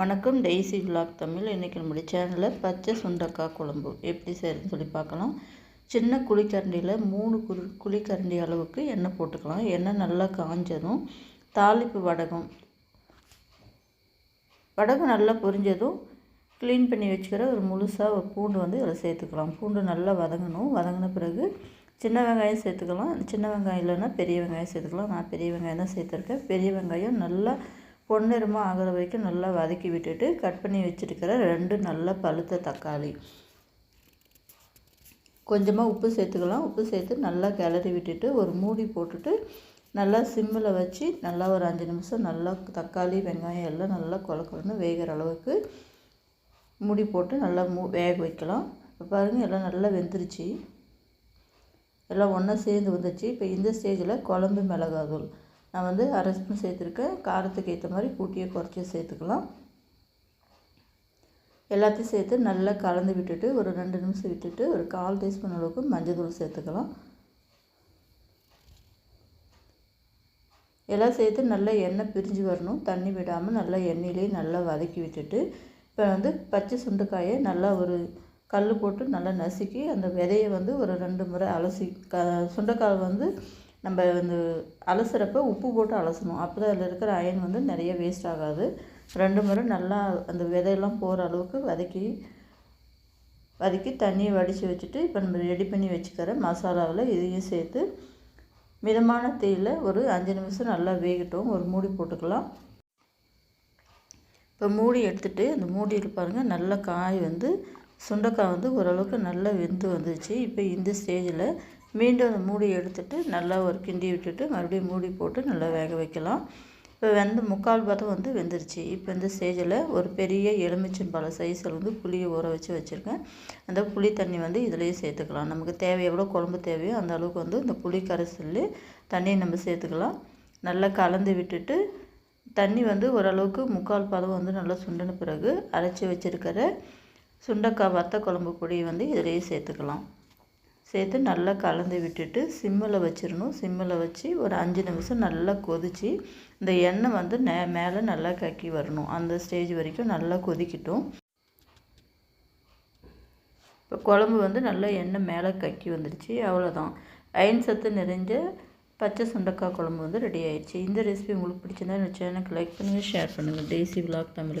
வணக்கம். Daisy vlog Tamil. இன்றைக்கி நம்முடைய சேனலில் பச்சை சுண்டக்காய் குழம்பு. எப்படி செய்யறதுன்னு சொல்லி பார்க்கலாம். சின்ன குழிக்கரண்டியில் மூணு குரு குழிக்கரண்டி அளவுக்கு எண்ணெய் போட்டுக்கலாம். எண்ணெய் நல்லா காஞ்சதும் தாளிப்பு வடகம். வடகம் நல்லா பொரிஞ்சதும் க்ளீன் பண்ணி வச்சுக்கிற ஒரு முழுசாக பூண்டு வந்து இதில் சேர்த்துக்கலாம். பூண்டு நல்லா வதங்கணும். வதங்கின பிறகு சின்ன வெங்காயம் சேர்த்துக்கலாம். சின்ன வெங்காயம் இல்லைன்னா பெரிய வெங்காயம் சேர்த்துக்கலாம். நான் பெரிய வெங்காயம் தான் சேர்த்துருக்கேன். பெரிய வெங்காயம் நல்லா பொன்னிறமாக ஆகிற வரைக்கும் நல்லா வதக்கி விட்டுட்டு கட் பண்ணி வச்சுருக்கிற ரெண்டு நல்ல பழுத்த தக்காளி. கொஞ்சமாக உப்பு சேர்த்துக்கலாம். உப்பு சேர்த்து நல்லா கிளறி விட்டுட்டு ஒரு மூடி போட்டுட்டு நல்லா சிம்மில் வச்சு நல்லா ஒரு அஞ்சு நிமிஷம் நல்லா தக்காளி வெங்காயம் எல்லாம் நல்லா கொல வேகிற அளவுக்கு மூடி போட்டு நல்லா மூ வேக வைக்கலாம். இப்போ பாருங்கள் எல்லாம் நல்லா வெந்துருச்சு. எல்லாம் ஒன்றா சேர்ந்து வந்துச்சு இப்போ இந்த ஸ்டேஜில் குழம்பு மிளகாதூள் நான் வந்து அரை ஸ்பூன் சேர்த்துருக்கேன். காரத்துக்கு ஏற்ற மாதிரி கூட்டியை குறைச்சி சேர்த்துக்கலாம். எல்லாத்தையும் சேர்த்து நல்லா கலந்து விட்டுட்டு ஒரு ரெண்டு நிமிஷம் விட்டுட்டு ஒரு கால் டீஸ்பூன் அளவுக்கு மஞ்சள் தூள் சேர்த்துக்கலாம். எல்லாம் சேர்த்து நல்லா எண்ணெய் பிரிஞ்சு வரணும். தண்ணி விடாமல் நல்லா எண்ணெயிலே நல்லா வதக்கி விட்டுட்டு இப்போ வந்து பச்சை சுண்டைக்காயை நல்லா ஒரு கல் போட்டு நல்லா நசுக்கி அந்த விதையை வந்து ஒரு ரெண்டு முறை அலசி க சுண்டைக்காய் வந்து நம்ம வந்து அலசுறப்ப உப்பு போட்டு அலசணும். அப்போ தான் அதில் இருக்கிற அயன் வந்து நிறைய வேஸ்ட் ஆகாது. ரெண்டு முறை நல்லா அந்த விதையெல்லாம் போகிற அளவுக்கு வதக்கி வதக்கி தண்ணியை வடித்து வச்சுட்டு இப்போ நம்ம ரெடி பண்ணி வச்சுக்கிற மசாலாவில் இதையும் சேர்த்து மிதமான தீயில் ஒரு அஞ்சு நிமிஷம் நல்லா வேகட்டும். ஒரு மூடி போட்டுக்கலாம். இப்போ மூடி எடுத்துகிட்டு அந்த மூடியில் பாருங்கள் நல்ல காய் வந்து சுண்டைக்காய் வந்து ஓரளவுக்கு நல்லா வெந்து வந்துச்சு இப்போ இந்த ஸ்டேஜில் மீண்டும் அந்த மூடி எடுத்துட்டு நல்லா ஒரு கிண்டி விட்டுட்டு மறுபடியும் மூடி போட்டு நல்லா வேக வைக்கலாம். இப்போ வெந்து முக்கால் பதம் வந்து வெந்துருச்சு. இப்போ இந்த ஸ்டேஜில் ஒரு பெரிய எலுமிச்சம்பழ சைஸில் வந்து புளியை ஊற வச்சு வச்சுருக்கேன். அந்த புளி தண்ணி வந்து இதிலேயே சேர்த்துக்கலாம். நமக்கு தேவை எவ்வளோ குழம்பு தேவையோ அந்த அளவுக்கு வந்து இந்த புளி கரைசல் தண்ணியை நம்ம சேர்த்துக்கலாம். நல்லா கலந்து விட்டுட்டு தண்ணி வந்து ஓரளவுக்கு முக்கால் பதம் வந்து நல்லா சுண்டின பிறகு அரைச்சி வச்சுருக்கிற சுண்டக்காய் வத்த குழம்பு பொடியை வந்து இதிலேயே சேர்த்துக்கலாம். சேர்த்து நல்லா கலந்து விட்டுட்டு சிம்மில் வச்சிடணும். சிம்மில் வச்சு ஒரு அஞ்சு நிமிஷம் நல்லா கொதித்து இந்த எண்ணெய் வந்து நே மேலே நல்லா கக்கி வரணும். அந்த ஸ்டேஜ் வரைக்கும் நல்லா கொதிக்கட்டும். இப்போ குழம்பு வந்து நல்லா எண்ணெய் மேலே கக்கி வந்துடுச்சு அவ்வளோதான். அயன் சத்து நிறைஞ்ச பச்சை சுண்டக்காய் குழம்பு வந்து ரெடி ஆயிடுச்சு. இந்த ரெசிபி உங்களுக்கு பிடிச்சிருந்தா இந்த சேனலுக்கு லைக் பண்ணுங்கள் ஷேர் பண்ணுங்கள் டேசி விலாக் தமிழுக்கு